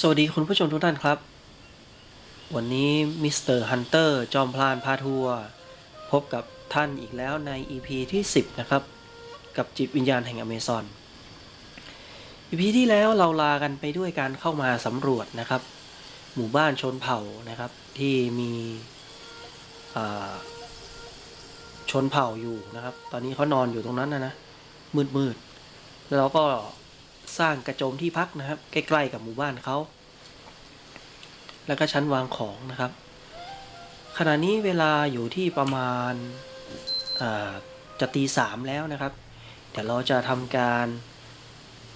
สวัสดีคุณผู้ชมทุกท่านครับ วันนี้มิสเตอร์ฮันเตอร์จอมพลานพาทัวร์พบกับท่านอีกแล้วใน EP ที่ 10 นะครับ กับจิตวิญญาณแห่งอเมซอน EP ที่แล้วเราลากันไปด้วยการเข้ามาสำรวจนะครับ หมู่บ้านชนเผ่านะครับ ที่มีชนเผ่าอยู่นะครับ ตอนนี้เขานอนอยู่ตรงนั้นนะนะมืดๆแล้วก็ สร้างกระโจมที่พักนะครับ ใกล้ๆกับหมู่บ้านเขา แล้วก็ชั้นวางของนะครับ ขณะนี้เวลาอยู่ที่ประมาณาจะตีสามแล้วนะครับ เดี๋ยวเราจะทำการ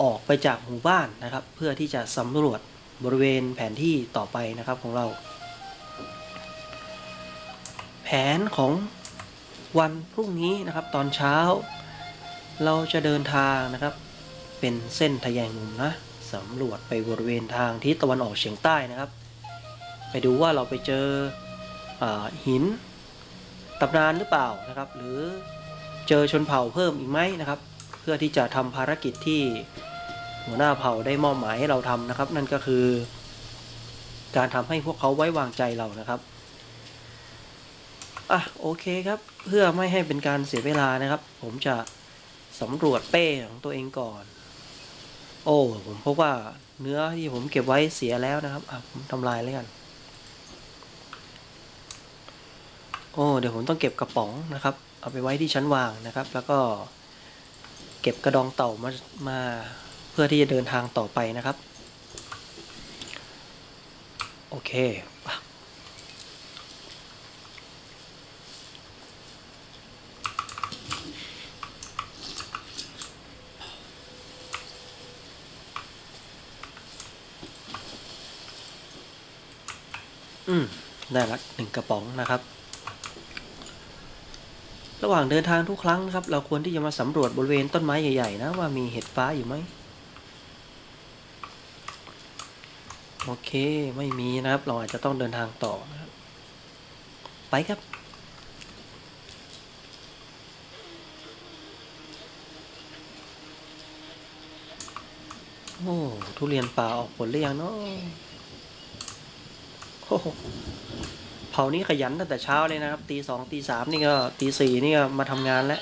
ออกไปจากหมู่บ้านนะครับ เพื่อที่จะสำรวจบริเวณแผนที่ต่อไปนะครับของเรา แผนของวันพรุ่งนี้นะครับ ตอนเช้า เราจะเดินทางนะครับ เป็นเส้นทะแยงมุมนะสำรวจไปบริเวณทางทิศตะวันออกเฉียงใต้นะครับ ไปดูว่าเราไปเจออหินตำนานหรือเปล่านะครับ หรือเจอชนเผ่าเพิ่มอีกไหมนะครับ เพื่อที่จะทำภารกิจที่หัวหน้าเผ่าได้มอบหมายให้เราทำนะครับ นั่นก็คือ การทำให้พวกเขาไว้วางใจเรานะครับอะโอเคครับเพื่อไม่ให้เป็นการเสียเวลานะครับ ผมจะสำรวจเป้ของตัวเองก่อน โอ้ผมพบว่าเนื้อที่ผมเก็บไว้เสียแล้วนะครับอะผมทำลายเลยกัน โอ้เดี๋ยวผมต้องเก็บกระป๋องนะครับ เอาไปไว้ที่ชั้นวางนะครับ แล้วก็เก็บกระดองเต่ามามาเพื่อที่จะเดินทางต่อไปนะครับ โอเค อืมได้ละหนึ่งกระป๋องนะครับ ระหว่างเดินทางทุกครั้งนะครับ เราควรที่จะมาสำรวจบริเวณต้นไม้ใหญ่ๆ นะ ว่ามีเห็ดฟ้าอยู่ไหมโอเคไม่มีนะครับ เราอาจจะต้องเดินทางต่อนะครับ ไปครับ โอ้ทุเรียนป่าออกผลหรือยังเนาะ เผานี่ขยันตั้งแต่เช้าเลยนะครับ ตีสองตีสามนี่ก็ตีสี่นี่ก็มาทำงานแล้ว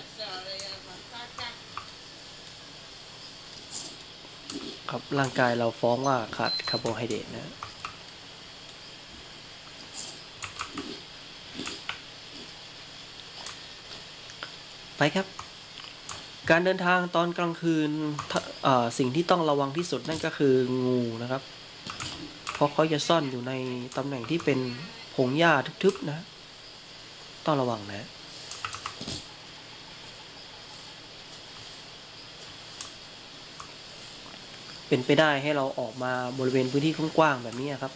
ครับร่างกายเราฟ้องว่าขาดคาร์โบไฮเดรตนะไปครับ การเดินทางตอนกลางคืนสิ่งที่ต้องระวังที่สุดนั่นก็คืองูนะครับ เพราะเขาจะซ่อนอยู่ในตำแหน่งที่เป็นพงหญ้าทึบๆนะ ต้องระวังนะเป็นไปได้ให้เราออกมาบริเวณพื้นที่กว้างๆแบบนี้ครับ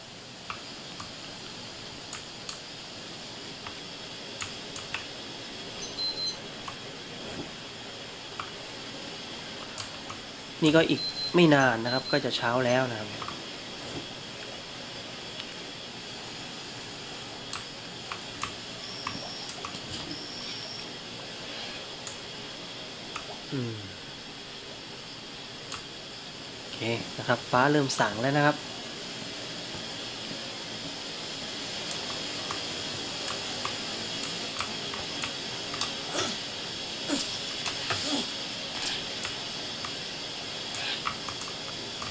นี่ก็อีกไม่นานนะครับ ก็จะเช้าแล้วนะครับ โอเคนะครับ ฟ้าเริ่มสางแล้วนะครับ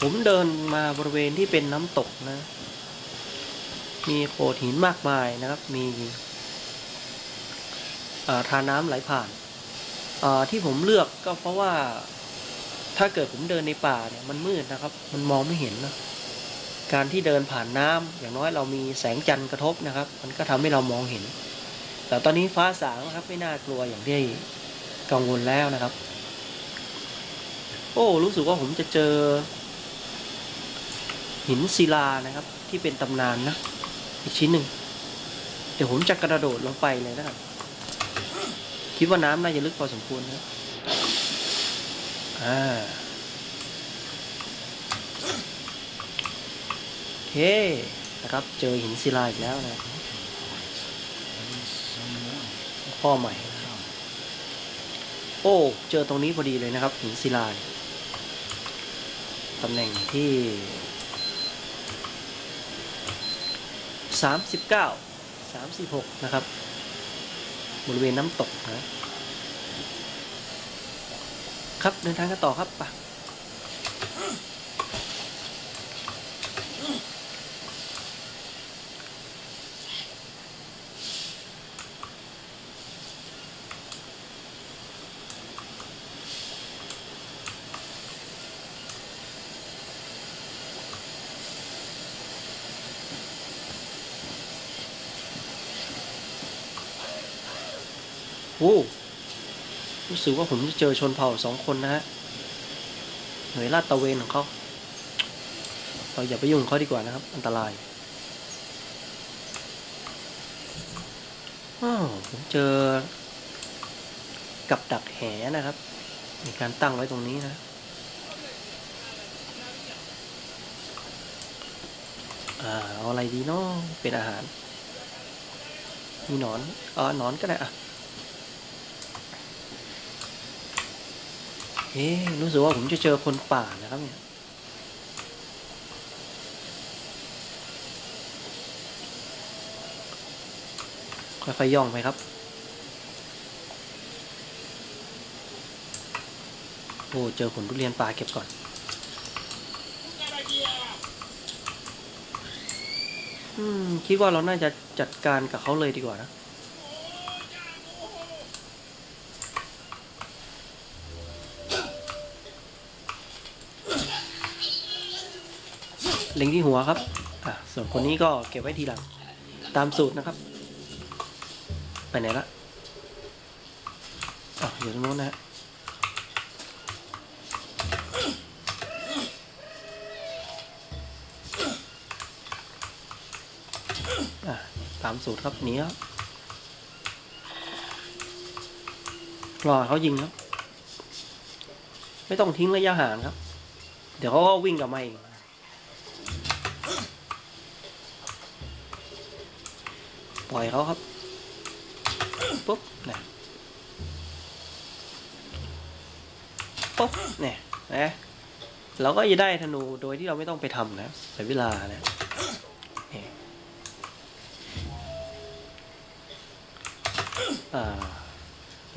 ผมเดินมาบริเวณที่เป็นน้ำตกนะ มีโขดหินมากมายนะครับ มีอ่าทาน้ำไหลผ่าน ที่ผมเลือกก็เพราะว่าถ้าเกิดผมเดินในป่าเนี่ยมันมืดนะครับ มันมองไม่เห็นนะการที่เดินผ่านน้ำอย่างน้อยเรามีแสงจันทร์กระทบนะครับ มันก็ทำให้เรามองเห็น แต่ตอนนี้ฟ้าสางนะครับไม่น่ากลัวอย่างที่กังวลแล้วนะครับ โอ้รู้สึกว่าผมจะเจอ หินศิลานะครับ ที่เป็นตำนานนะอีกชิ้นหนึ่งเดี๋ยวผมจะกระโดดลงไปเลยนะครับ คิดว่าน้ำน่าจะลึกพอสมควรนะอ่าโอเคนะครับ เจอหินศิลาอีกแล้วนะข้อใหม่ โอ้ เจอตรงนี้พอดีเลยนะครับ หินศิลาตำแหน่งที่สามสิบเก้าสามสิบหกนะครับ บริเวณน้ำตกนะครับ เดินทางกันต่อครับไป โอ้รู้สึกว่าผมจะเจอชนเผ่าสองคนนะฮะหน่วยลาดตระเวนของเขาเราอย่าไปยุ่งเขาดีกว่านะครับ อันตรายอ้าวผมเจอ กับดักแหนะครับ มีการตั้งไว้ตรงนี้นะอ่าเอาอะไรดีเนาะเป็นอาหาร มีหนอน เออหนอนก็ได้อะ เอ๊ะรู้สึกว่าผมจะเจอคนป่านะครับเนี่ย ค่อยๆย่องไปครับ โอ้ เจอผลทุเรียนป่าเก็บก่อน อืม คิดว่าเราน่าจะจัดการกับเขาเลยดีกว่านะ เล็งที่หัวครับอะส่วนคนนี้ก็เก็บไว้ทีหลัง ตามสูตรนะครับ ไปไหนละอะอยู่ตรงโน้นนะฮะอ่ตามสูตรครับนีครับรอเขายิงครับ ไม่ต้องทิ้งระยะห่างครับ เดี๋ยวเขาก็วิ่งกลับมาเอง ปล่อยเขาครับปุ๊บเนี่ยปุ๊บเนี่ยนะเราก็จะได้ธนูโดยที่เราไม่ต้องไปทำนะใช้เวลานะนี่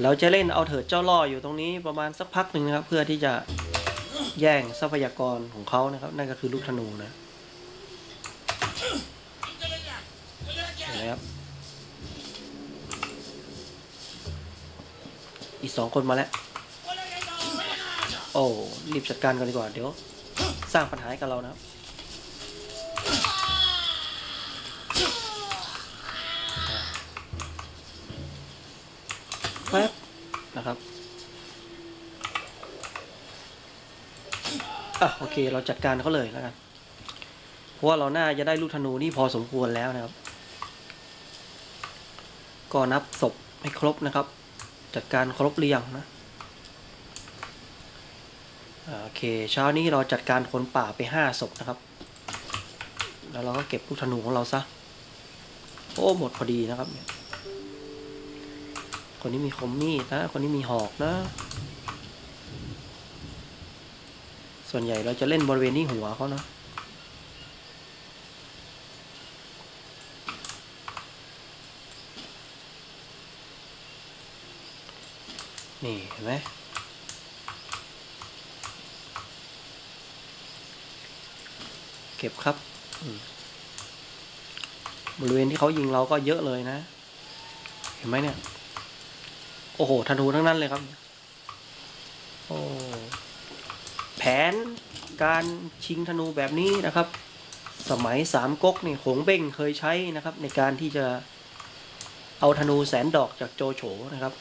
เราจะเล่นเอาเถิดเจ้าล่ออยู่ตรงนี้ประมาณสักพักหนึ่งนะครับ เพื่อที่จะแย่งทรัพยากรของเขานะครับ นั่นก็คือลูกธนูนะเห็นไหมครับ อีกสองคนมาแล้ว โอ้รีบจัดการกันดีกว่า เดี๋ยว สร้างปัญหาให้กับเรานะครับแป๊บนะครับอะโอเค เราจัดการเขาเลยแล้วกัน เพราะว่าเราน่าจะได้ลูกธนูนี่พอสมควรแล้วนะครับ ก็นับศพให้ครบนะครับ จัดการครบหรือยังนะโอเคเช้านี้เราจัดการคนป่าไปห้าศพนะครับ แล้วเราก็เก็บลูกธนูของเราซะโอ้หมดพอดีนะครับเนี่ยคนนี้มีคมมีดนะ คนนี้มีหอกนะ ส่วนใหญ่เราจะเล่นบริเวณที่หัวเขานะ นี่เห็นไหมเก็บครับบริเวณที่เขายิงเราก็เยอะเลยนะ เห็นไหมเนี่ย โอ้โหธนูทั้งนั้นเลยครับ โอ้แผนการชิงธนูแบบนี้นะครับ สมัยสามก๊กนี่หงเบ้งเคยใช้นะครับ ในการที่จะเอาธนูแสนดอกจากโจโฉนะครับ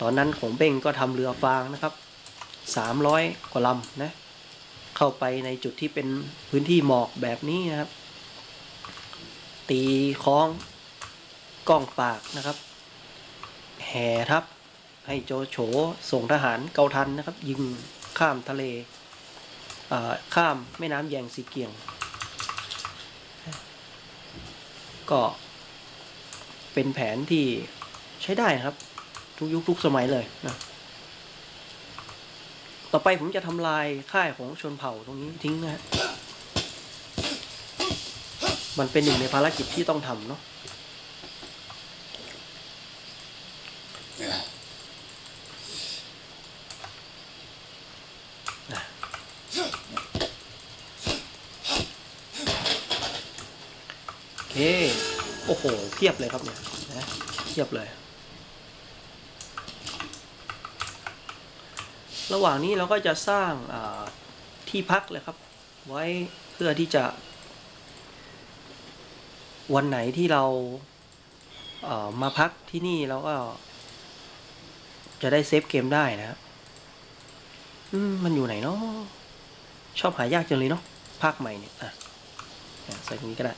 ตอนนั้นของเบ้งก็ทำเรือฟางนะครับสามร้อยกว่าลำนะเข้าไปในจุดที่เป็นพื้นที่หมอกแบบนี้นะครับ ตีคล้องกล้องปากนะครับ แห่ทัพให้โจโฉส่งทหารเกาทันนะครับ ยิงข้ามทะเลข้ามแม่น้ำแยงสีเกียง ก็เป็นแผนที่ ใช้ได้ครับ ทุกยุคทุกสมัยเลยนะต่อไปผมจะทำลายค่ายของชนเผ่าตรงนี้ทิ้งนะฮะมันเป็นหนึ่งในภารกิจที่ต้องทำเนาะโอเค โอ้โหเพียบเลยครับเนี่ยนะเพียบเลย ระหว่างนี้เราก็จะสร้างที่พักเลยครับ ไว้เพื่อที่จะ วันไหนที่เราเอ่อมาพักที่นี่เราก็ จะได้เซฟเกมได้นะครับอืมมันอยู่ไหนเนาะชอบหายากจังเลยเนาะภาคใหม่เนี่ยอะใส่ตรงนี้ก็ได้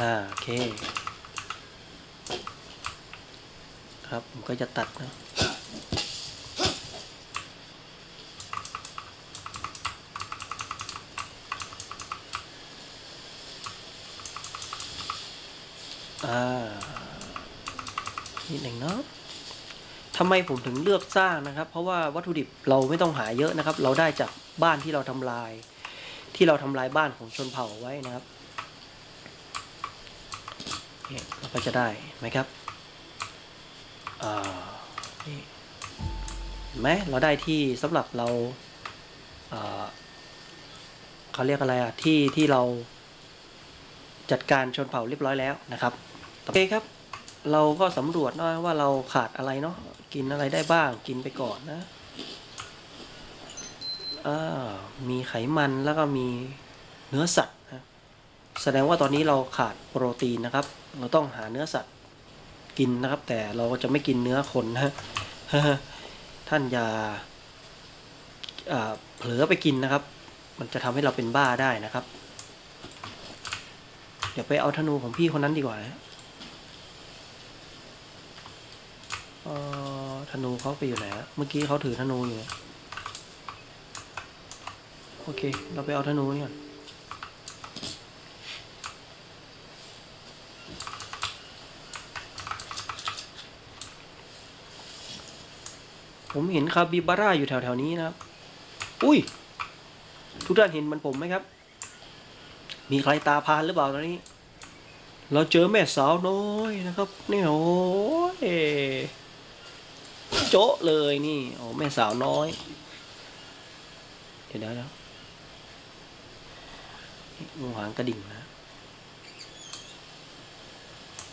อ่าโอเค ครับผมก็จะตัดนะอ่านิดหนึ่งเนาะทำไมผมถึงเลือกสร้างนะครับ เพราะว่าวัตถุดิบเราไม่ต้องหาเยอะนะครับ เราได้จากบ้านที่เราทำลาย ที่เราทำลายบ้านของชนเผ่าไว้นะครับ เนี่ยเรา ก็จะได้ไหมครับเห็นไหมเราได้ที่สำหรับเราเขาเรียกอะไรอะที่ที่เราจัดการชนเผ่าเรียบร้อยแล้วนะครับโอเคครับ เราก็สำรวจนะว่าเราขาดอะไรเนาะกินอะไรได้บ้าง กินไปก่อนนะมีไขมันแล้วก็มีเนื้อสัตว์นะแสดงว่าตอนนี้เราขาดโปรตีนนะครับ เราต้องหาเนื้อสัตว์กินนะครับ แต่เราจะไม่กินเนื้อคนนะท่านอย่าเผลอไปกินนะครับ มันจะทำให้เราเป็นบ้าได้นะครับ เดี๋ยวไปเอาธนูของพี่คนนั้นดีกว่านะออธนูเขาไปอยู่ไหนเมื่อกี้เขาถือธนูอยู่ โอเค เราไปเอาธนูนี่ก่อน ผมเห็นคาบิบาร่าอยู่แถวๆนี้นะครับ อุ้ย ทุกท่านเห็นมันผมไหมครับ มีใครตาพานหรือเปล่าตอนนี้ เราเจอแม่สาวน้อยนะครับนี่โอ้ยโจ๊ะเลยนี่โอ้แม่สาวน้อย เดี๋ยวเดี๋ยวยวงูหางกระดิ่งนะ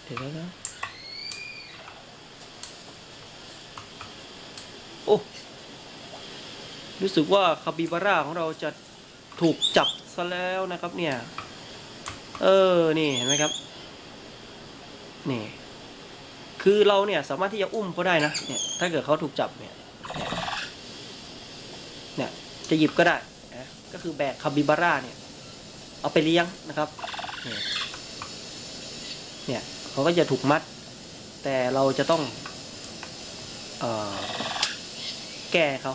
เดี๋ยวเดี๋ยว โอ้ รู้สึกว่าคาบิบาร่าของเราจะถูกจับซะแล้วนะครับเนี่ย เออ นี่เห็นไหมครับ นี่ คือเราเนี่ยสามารถที่จะอุ้มเขาได้นะ เนี่ย ถ้าเกิดเขาถูกจับเนี่ย เนี่ย จะหยิบก็ได้นะก็คือแบกคาบิบาร่าเนี่ย เอาไปเลี้ยงนะครับเนี่ยเนี่ยเขาก็จะถูกมัด แต่เราจะต้อง เอ่อ แก้เขา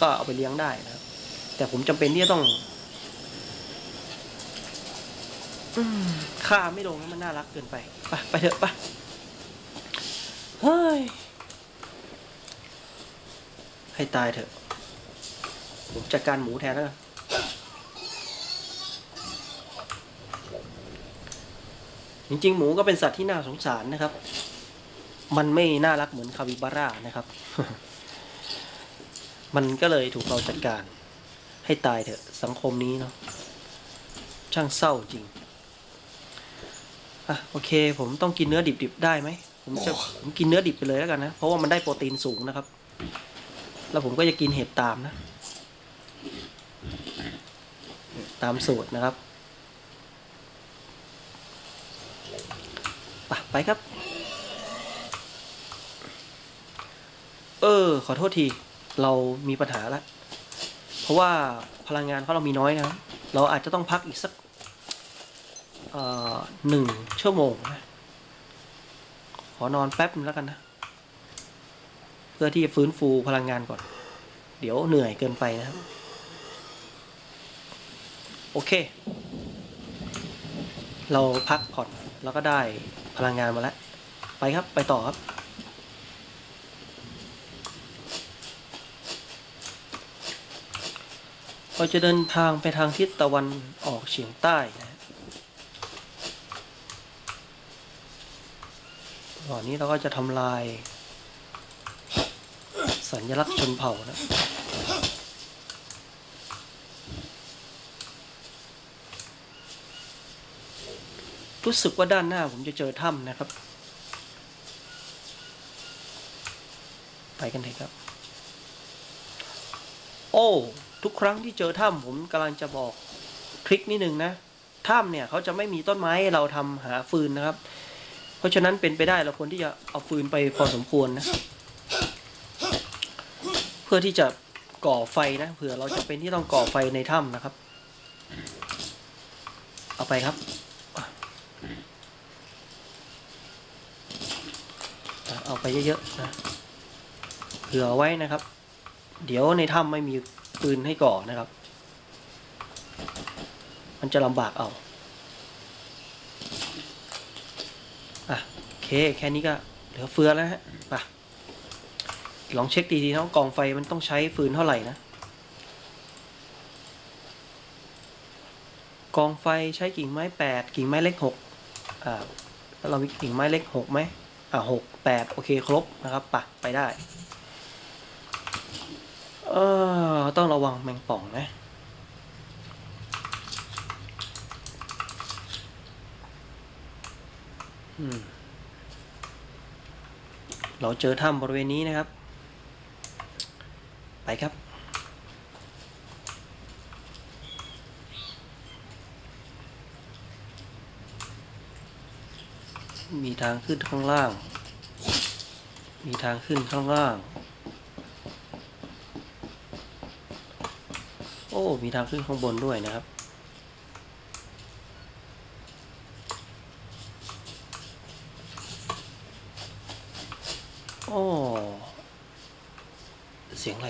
ก็เอาไปเลี้ยงได้นะครับ แต่ผมจำเป็นที่จะต้องอืมฆ่าไม่ลงมันน่ารักเกินไปไปไปเถอะไปเฮ้ยให้ตายเถอะ ผมจัดการหมูแทนแล้วกันจริงๆ หมูก็เป็นสัตว์ที่น่าสงสารนะครับ มันไม่น่ารักเหมือนคาบิบาร่านะครับ มันก็เลยถูกเราจัดการ ให้ตายเถอะสังคมนี้เนาะช่างเศร้าจริง อะโอเค ผมต้องกินเนื้อดิบๆได้ไหมผมจะผมกินเนื้อดิบไปเลยแล้วกันนะ เพราะว่ามันได้โปรตีนสูงนะครับ แล้วผมก็จะกินเห็ดตามนะ ตามสูตรนะครับไปไปครับ เออ ขอโทษที เรามีปัญหาละเพราะว่าพลังงานของเรามีน้อยนะ เราอาจจะต้องพักอีกสักหนึ่งชั่วโมงนะขอนอนแป๊บนึงแล้วกันนะ เพื่อที่จะฟื้นฟูพลังงานก่อน เดี๋ยวเหนื่อยเกินไปนะครับ โอเค เราพักผ่อนแล้วก็ได้พลังงานมาแล้ว ไปครับ ไปต่อครับ เราจะเดินทางไปทางทิศตะวันออกเฉียงใต้นะฮะก่อนนี้เราก็จะทำลาย สัญลักษณ์ชนเผ่านะรู้สึกว่าด้านหน้าผมจะเจอถ้ำนะครับ ไปกันเถอะครับ โอ้ ทุกครั้งที่เจอถ้ำผมกำลังจะบอกทริคนิดนึงนะถ้ำเนี่ยเขาจะไม่มีต้นไม้ให้เราทำหาฟืนนะครับ เพราะฉะนั้นเป็นไปได้เราควรที่จะเอาฟืนไปพอสมควรนะ เพื่อที่จะก่อไฟนะเผื่อเราจะเป็นที่ต้องก่อไฟในถ้ำนะครับ เอาไปครับเอาไปเยอะๆนะเผื่อไว้นะครับ เดี๋ยวในถ้ำไม่มี ปืนให้ก่อนะครับ มันจะลำบากเอาอะโอเคแค่นี้ก็เหลือเฟือแล้วฮะไปลองเช็คดีๆนะกองไฟมันต้องใช้ฟืนเท่าไหร่นะกองไฟใช้กิ่งไม้แปดกิ่งไม้เล็กหกอ่าแล้วเรามีกิ่งไม้เล็กหกไหมอ่าหกแปดโอเคครบนะครับป่ะไปได้ เออต้องระวังแมงป่องนะ เราเจอถ้ำบริเวณนี้นะครับ ไปครับ มีทางขึ้นข้างล่าง มีทางขึ้นข้างล่าง โอ้ มีทางขึ้นข้างบนด้วยนะครับ โอ้ เสียงอะไร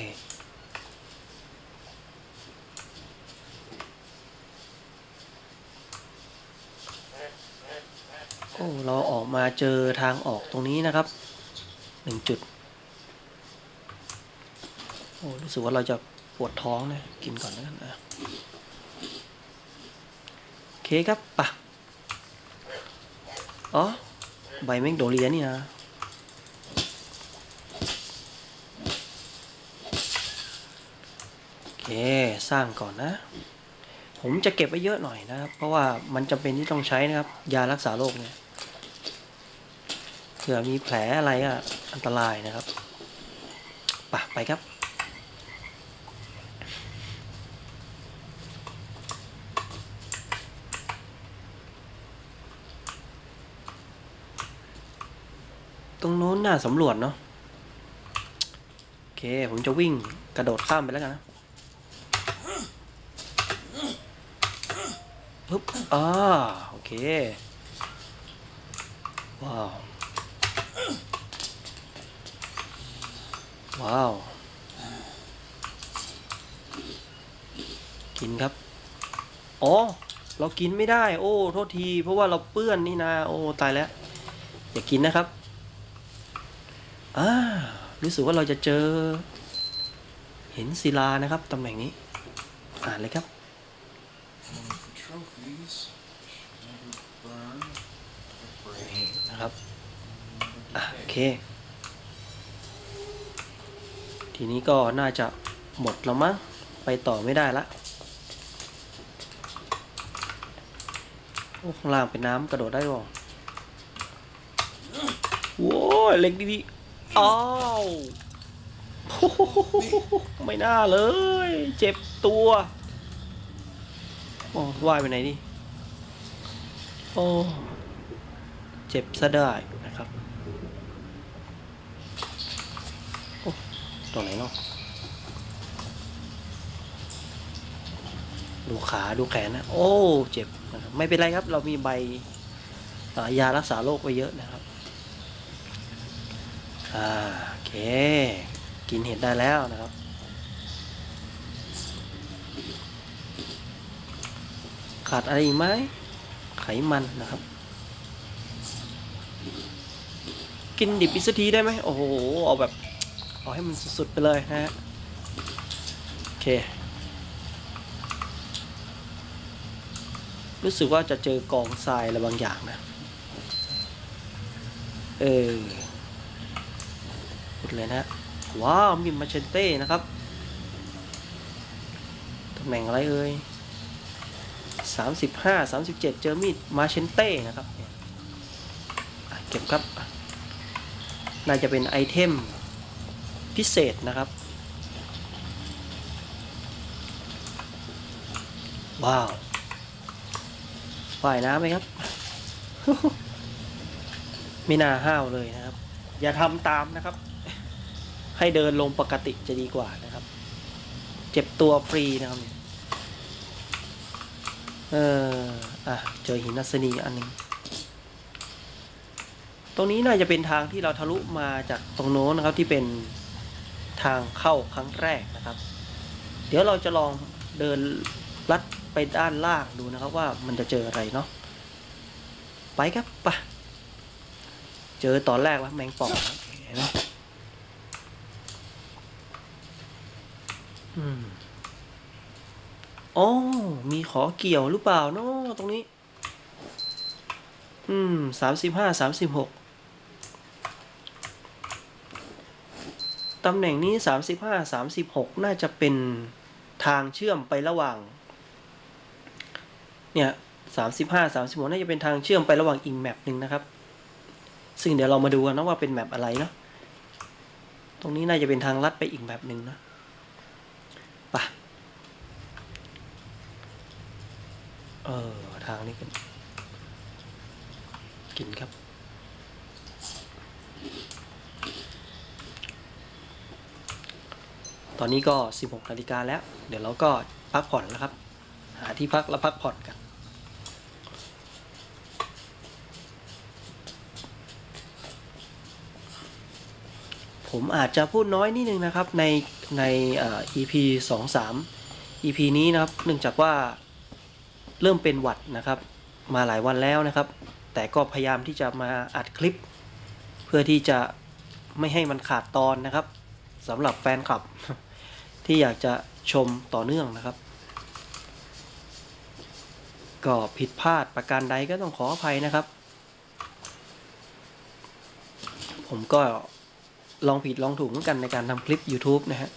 โอ้ เราออกมาเจอทางออกตรงนี้นะครับ หนึ่งจุด โอ้ รู้สึกว่าเราจะ ปวดท้องนะกินก่อนแล้วกันนะโอเคครับปะอ๋อ ใบแมงโดเรียนี่นะโอเค สร้างก่อนนะ ผมจะเก็บไว้เยอะหน่อยนะครับ เพราะว่ามันจำเป็นที่ต้องใช้นะครับ ยารักษาโรคเนี่ยเผื่อมีแผลอะไรอะอันตรายนะครับไปไปครับ ตรงโน้นน่าสำรวจเนาะโอเค ผมจะวิ่งกระโดดข้ามไปแล้วกันนะปึ๊บอ่าโอเค ว้าว ว้าว กินครับ อ๋อ เรากินไม่ได้ โอ้ โทษที เพราะว่าเราเปื้อนนี่นา โอ้ ตายแล้ว อย่ากินนะครับ อ่ารู้สึกว่าเราจะเจอ เห็นศิลานะครับตำแหน่งนี้ อ่านเลยครับ trophies. Burn นะครับโอเค ทีนี้ก็น่าจะหมดแล้วมั้ง ไปต่อไม่ได้ละโอ้ข้างล่างเป็นน้ำกระโดดได้บ่โว้ยเล็กดีๆ อ้าวไม่น่าเลย เจ็บตัวโอ้ว่ายไปไหนดิโอ้เจ็บซะได้นะครับโอ้ตรงไหนเนาะดูขาดูแขนนะ โอ้ เจ็บนะครับไม่เป็นไรครับ เรามีใบยารักษาโรคไว้เยอะนะครับ อ่าโอเค กินเห็ดได้แล้วนะครับ ขาดอะไรอีกไหมไขมันนะครับ กินดิบอีกสักทีได้ไหมโอ้โห เอาแบบ เอาให้มันสุดๆไปเลยนะฮะโอเค รู้สึกว่าจะเจอกองทรายอะไรบางอย่างนะ เออ พูดเลยนะว้าวมีมาเชนเต้นะครับตำแหน่งอะไรเอ่ยสามสิบห้าสามสิบเจ็ดเจอมีดมาเชนเต้นะครับเก็บครับ น่าจะเป็นไอเทมพิเศษนะครับ ว้าวว่ายน้ำไหมครับ ไม่น่าห้าวเลยนะครับ อย่าทำตามนะครับ ให้เดินลงปกติจะดีกว่านะครับ เจ็บตัวฟรีนะครับ เอ่อออะเจอหินอัศนีอันหนึงตรงนี้น่าจะเป็นทางที่เราทะลุมาจากตรงโน้นนะครับที่เป็นทางเข้าครั้งแรกนะครับ เดี๋ยวเราจะลองเดินลัดไปด้านล่างดูนะครับว่ามันจะเจออะไรเนาะไปครับไปะเจอตอนแรกแล้วแมงป่องเห็นไหม อืมอ๋อมีขอเกี่ยวหรือเปล่าเนาะตรงนี้ อืมสามสิบห้าสามสิบหกตำแหน่งนี้สามสิบห้าสามสิบหกน่าจะเป็นทางเชื่อมไประหว่าง เนี่ยสามสิบห้าสามสิบหกน่าจะเป็นทางเชื่อมไประหว่างอีกแมปหนึ่งนะครับ ซึ่งเดี๋ยวเรามาดูกันนะว่าเป็นแมปอะไรเนาะตรงนี้น่าจะเป็นทางลัดไปอีกแมปหนึ่งนะ ปะเออ ทางนี้กัน กินครับ ตอนนี้ก็ 16นาฬิกาแล้ว เดี๋ยวเราก็พักผ่อนแล้วครับ หาที่พักแล้วพักผ่อนกัน ผมอาจจะพูดน้อยนิดนึงนะครับในในอ่อ EP 2 3 EP นี้นะครับ เนื่องจากว่าเริ่มเป็นหวัดนะครับ มาหลายวันแล้วนะครับ แต่ก็พยายามที่จะมาอัดคลิป เพื่อที่จะไม่ให้มันขาดตอนนะครับสำหรับแฟนคลับ ที่อยากจะชมต่อเนื่องนะครับ ก็ผิดพลาดประการใดก็ต้องขออภัยนะครับ ผมก็ ลองผิดลองถูกเหมือนกันในการทำคลิป YouTube นะฮะ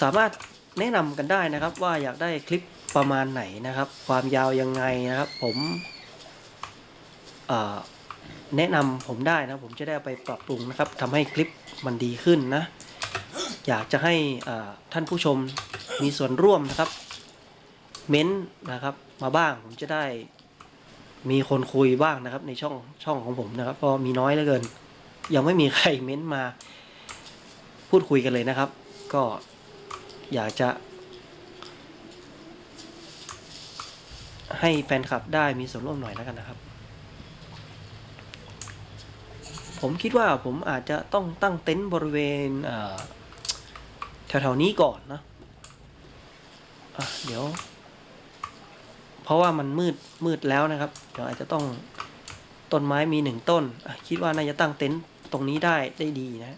สามารถแนะนำกันได้นะครับว่าอยากได้คลิปประมาณไหนนะครับ ความยาวยังไงนะครับ ผมแนะนำผมได้นะ ผมจะได้ไปปรับปรุงนะครับทำให้คลิปมันดีขึ้นนะ อยากจะให้ท่านผู้ชมมีส่วนร่วมนะครับ เม้นนะครับ มาบ้างผมจะได้มีคนคุยบ้างนะครับในช่องช่องของผมนะครับ เพราะมีน้อยเหลือเกิน ยังไม่มีใครเม้นต์มา พูดคุยกันเลยนะครับ ก็อยากจะ ให้แฟนคลับได้มีส่วนร่วมหน่อยแล้วกันนะครับ ผมคิดว่าผมอาจจะต้องตั้งเต็นท์บริเวณแถวๆนี้ก่อนนะะเดี๋ยว เพราะว่ามันมืดมืดแล้วนะครับ เดี๋ยวอาจจะต้องต้นไม้มีหนึ่งต้น คิดว่าน่าจะตั้งเต็นท์ ตรงนี้ได้ได้ดีนะ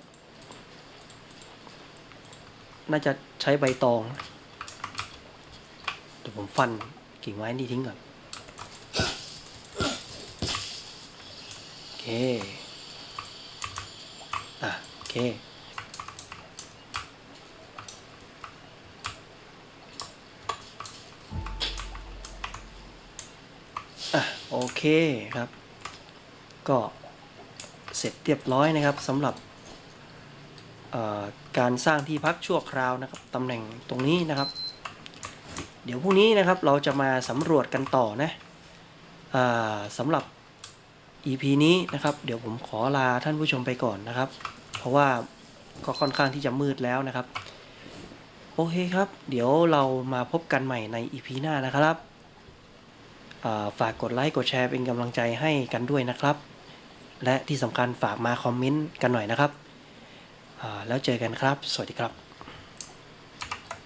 น่าจะใช้ใบตองเดี๋ยวผมฟันกิ่งไม้นี่ทิ้งก่อน โอเค อะ โอเคอะโอเคครับ ก็ สร็จเรียบร้อยนะครับสำหรับการสร้างที่พักชั่วคราวนะครับตำแหน่งตรงนี้นะครับ เดี๋ยวพรุ่งนี้นะครับเราจะมาสำรวจกันต่อนะอสำหรับ EP นี้นะครับ เดี๋ยวผมขอลาท่านผู้ชมไปก่อนนะครับ เพราะว่าก็ค่อนข้างที่จะมืดแล้วนะครับ โอเคครับ เดี๋ยวเรามาพบกันใหม่ใน EP หน้านะครับฝากกดไลค์กดแชร์เป็นกำลังใจให้กันด้วยนะครับ และที่สำคัญฝากมาคอมเมนต์กันหน่อยนะครับ แล้วเจอกันครับ สวัสดีครับ